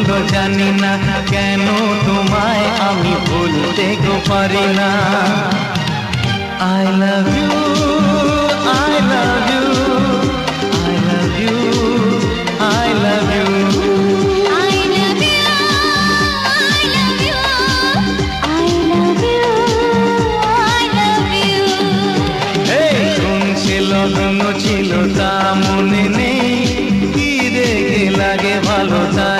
হলো জানি না কেন তোমায় আমি ভুলতে গো পারি না। I love you I love you I love you I love you লগ্ন ছিল তা মনে নেই। কি দেখে লাগে ভালো তাই।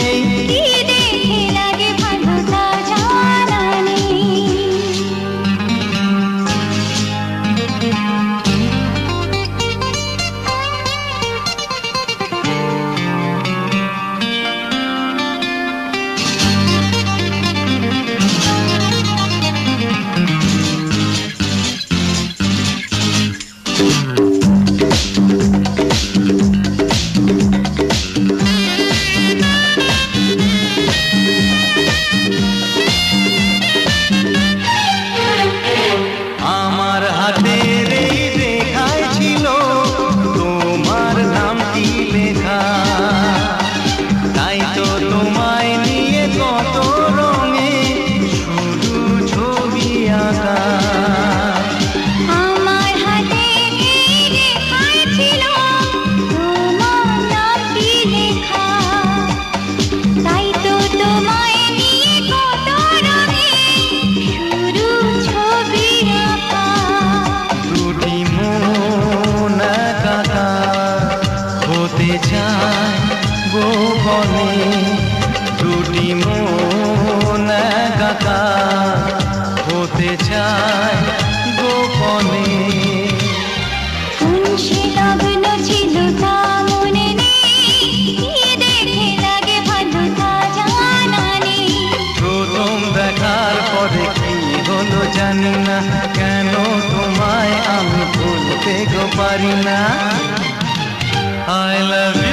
ভুলতে গো পারি না আই লাভ ইউ